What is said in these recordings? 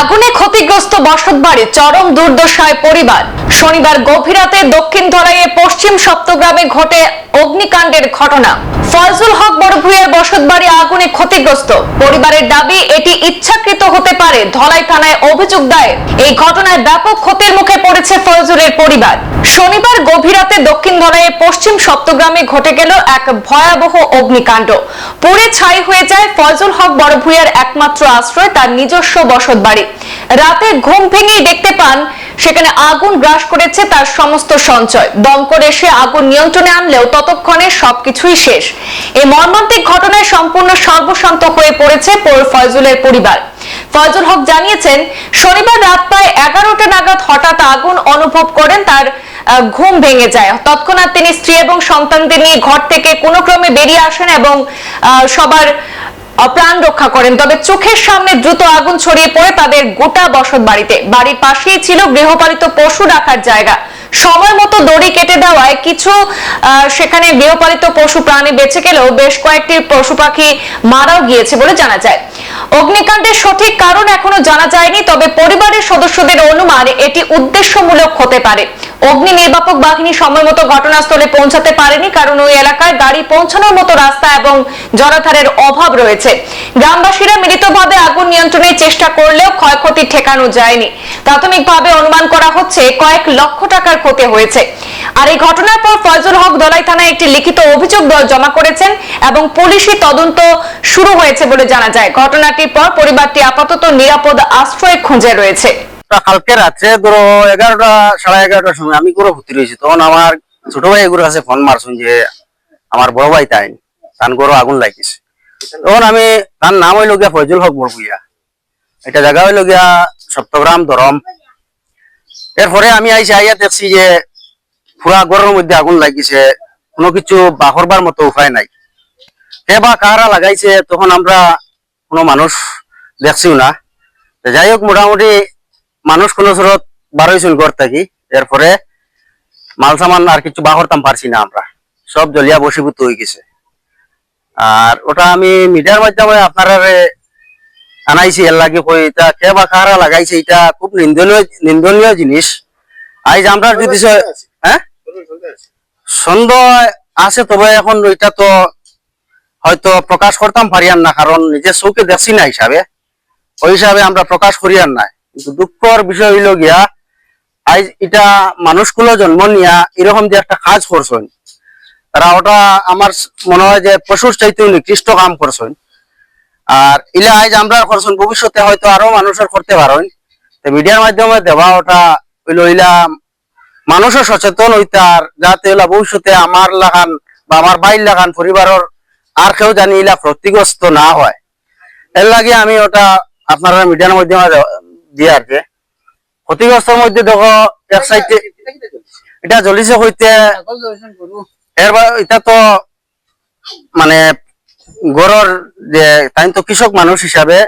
আগুনে ক্ষতিগ্রস্ত বসতবাড়ি চরম দুর্দশায় পরিবার। শনিবার গভীর রাতে দক্ষিণ ধলাইয়ে পশ্চিম সপ্তগ্রামে ঘটে অগ্নিকাণ্ডের ঘটনা। ফয়জুল হক বড়ভুইয়ার বসতবাড়ি আগুনে ক্ষতিগ্রস্ত। পরিবারের দাবি, এটি ইচ্ছাকৃত হতে পারে, ধলাই থানায় অভিযোগ দায়ের। এই ঘটনায় ব্যাপক ক্ষতির মুখে পড়েছে ফয়জুলের পরিবার। শনিবার গভীর রাতে দক্ষিণ ধলাইয়ে পশ্চিম সপ্তগ্রামে ঘটে গেল এক ভয়াবহ অগ্নিকাণ্ড। পুড়ে ছাই হয়ে যায় ফয়জুল হক বড়ভুইয়ার একমাত্র আশ্রয়, তার নিজস্ব বসত বাড়ি রাতে ঘুম ভেঙেই দেখতে পান সেখানে আগুন গ্রাস করেছে তার সমস্ত সঞ্চয়। দমকল এসে আগুন নিয়ন্ত্রণে আনলেও ততক্ষণে সবকিছুই শেষ। এই মর্মান্তিক ঘটনায় সম্পূর্ণ সর্বশান্ত হয়ে পড়েছে পৌর ফয়জুলের পরিবার। ফয়জুল হক জানিয়েছেন, শনিবার রাত প্রায় এগারোটা নাগাদ হঠাৎ আগুন অনুভব করেন তার ঘুম ভেঙে যায়। তৎক্ষণাৎ তিনি স্ত্রী এবং সন্তানদের নিয়ে ঘর থেকে কোনো ক্রমে বেরিয়ে আসেন এবং সবার প্রাণ রক্ষা করেন। তবে চোখের সামনে দ্রুত আগুন ছড়িয়ে পড়ে তাদের গোটা বসত বাড়িতে। বাড়ির পাশেই ছিল গৃহপালিত পশু রাখার জায়গা। সময় মতো দড়ি কেটে দেওয়ায় কিছু সেখানে গৃহপালিত পশু প্রাণী বেঁচে গেলেও বেশ কয়েকটি পশু পাখি মারাও গিয়েছে বলে জানা যায়। অগ্নিকাণ্ডের সঠিক কারণ এখনও জানা যায়নি, তবে পরিবারের সদস্যদের অনুমান এটি উদ্দেশ্যমূলক হতে পারে। অগ্নি নির্বাপক বাহিনী সময় মতো ঘটনাস্থলে পৌঁছাতে পারেনি, কারণ ওই এলাকায় গাড়ি পৌঁছানোর মতো রাস্তা এবং জলাধারের অভাব রয়েছে। গ্রামবাসীরা মিলিতভাবে আগুন নিয়ন্ত্রণের চেষ্টা করলেও ক্ষয়ক্ষতি ঠেকানো যায়নি। প্রাথমিকভাবে অনুমান করা হচ্ছে কয়েক লক্ষ টাকার ক্ষতি হয়েছে। আর এই ঘটনার পর ফয়জুল হক দলাই থানায় একটি লিখিত অভিযোগ দল জমা করেছেন এবং পুলিশি তদন্ত শুরু হয়েছে বলে জানা যায়। ঘটনাটির পর পরিবারটি আপাতত নিরাপদ আশ্রয় খুঁজে রয়েছে। তা কালকে রাত্রে ধরো এগারোটা, সাড়ে এগারোটার সময় আমি করে ভর্তি রয়েছি। তখন আমার ছোট ভাই এগুলোর কাছে ফোন মারছুন যে, আমার বড় ভাই তাই তান গরু আগুন লাগিছে তখন আমি, তার নাম হইল গিয়া ফয়জুল হক বড়ভুইয়া এটা জায়গা হইল গিয়া সপ্তগ্রাম, ধরম। এরপরে আমি আইসি, আইয়া দেখছি যে, পুরা গরের মধ্যে আগুন লাগিছে কোনো কিছু বাহরবার মতো উপায় নাই। কে বা কারা লাগাইছে, তখন আমরা কোনো মানুষ দেখছিও না। যাই হোক, মোটামুটি মানুষ কোনো স্রোত বারোইছুন ঘর থাকি এরপরে মাল সামান আর কিছু বাহরতাম পারছি না আমরা। সব জলিয়া বসীভূত হয়ে গেছে। আর ওটা আমি মিডিয়ার মাধ্যমে আপনারা আনাইছি। এর লাগে কই এটা কে বা কারা লাগাইছে এটা খুব নিন্দনীয় নিন্দনীয় জিনিস। আজ আমরা যদি হ্যাঁ? সন্দেহ আছে। তবে এখন এটা তো হয়তো প্রকাশ করতাম পারিয়ান না কারণ নিজের চৌকে দেখছি না হিসাবে। ওই হিসাবে আমরা প্রকাশ করিয়ার নাই। কিন্তু দুঃখর বিষয় হইল গিয়া, আজ এটা মানুষগুলো জন্ম নিয়া এরকম যে একটা কাজ করছেন, তারা ওটা আমার মনে হয় যে পশুর চাইতে নিকৃষ্ট কাম করছেন। আর ইলা আজ আমরা করছেন, ভবিষ্যতে হয়তো আরও মানুষের করতে পারেন। মিডিয়ার মাধ্যমে দেওয়া ওটা হইল ইলা মানুষও সচেতন হইতার যাতে হইলা ভবিষ্যতে আমার লাগান বা আমার বাইর লাগান পরিবারের আর কেউ জানি ইলা ক্ষতিগ্রস্ত না হয়। এর লাগে আমি ওটা আপনারা মিডিয়ার মাধ্যমে দিয়ে আর কি। ক্ষতিগ্রস্তের মধ্যে দেখো এক সাইডে এটা জ্বলিছে হইতে এটা তো মানে গড়র যে তাই তো কৃষক মানুষ হিসাবে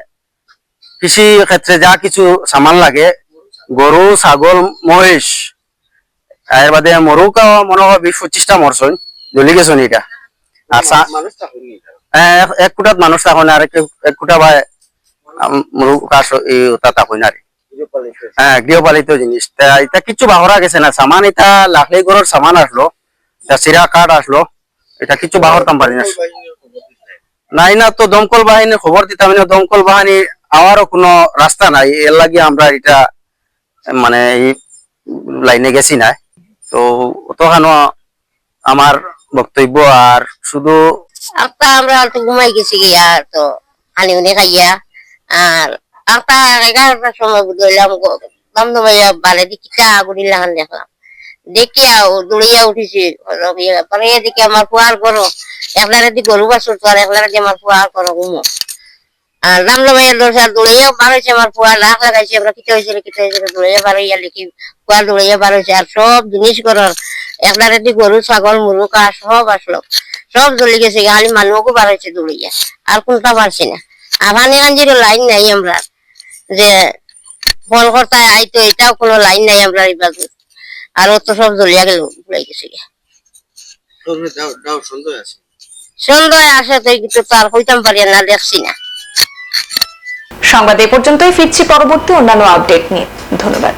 কৃষি ক্ষেত্রে যা কিছু সামান লাগে গরু ছাগল মহিষ এর বাদে মরুকাও মনে হয় বিশ পঁচিশটা মরছন জ্বলি গেছন এটা। আর এক- কুটাত মানুষ তখন আর এক- এক কুটা বা হ্যাঁ গৃহপালিত জিনিস এটা কিছু বাহরা গেছে না, সামান এটা লাখলি গরুর সামান আসলো। সিরা কাঠ আসলো। এটা কিছু বাহরতাম পারি না নাই না, তো দমকল বাহিনীর খবর দিতাম না দমকল বাহিনী আওয়ারও কোনো রাস্তা নাই। এর লাগে আমরা এটা মানে এই লাইনে গেছি না তো অতখানো আমার বক্তব্য আর শুধু আমরা ঘুমাই গেছি গিয়া, তো হানি উনি খাইয়া আর একটা এগারোটার সময় ধরলাম দমদমাইয়া বালে দিকে চা লাগান দেখলাম। দেখিয়া দৌড়িয়া উঠেছি। পরে দেখি আমার ফুয়ার করো একলা রাতি গরু বাসুর তো আর একলা রাতি আমার করো ঘুমো। আর দমদমাইয়া আর দৌড়িয়া বার হয়েছে আমার ফুয়া লাখ লাগাইছে আমরা কিতে হয়েছিল কিতে হয়েছিল দৌড়িয়া বার লিখি ফুয়া দৌড়িয়া বার হয়েছে। আর সব জিনিস করার একলা রাতি গরু, ছাগল মুরুকা সব আসলো। সব জ্বলে গেছে, খালি মানুহকো বাড়াইছে দৌড়িয়া আর কোনটা পারছি না। আভানি আঞ্জিরও লাইন নাই আমরা। যে ফোন করতে আইতো এটাও কোনো লাইন নাই আমরা এবার। আর ও তো সব জ্বলিয়া গেল ভুলাই গেছে গিয়া। সন্ধ্যা আসে তো কিন্তু তার হইতাম পারি না দেখছি না। সংবাদ এ পর্যন্তই ফিরছি পরবর্তী অন্যান্য আপডেট নিয়ে। ধন্যবাদ।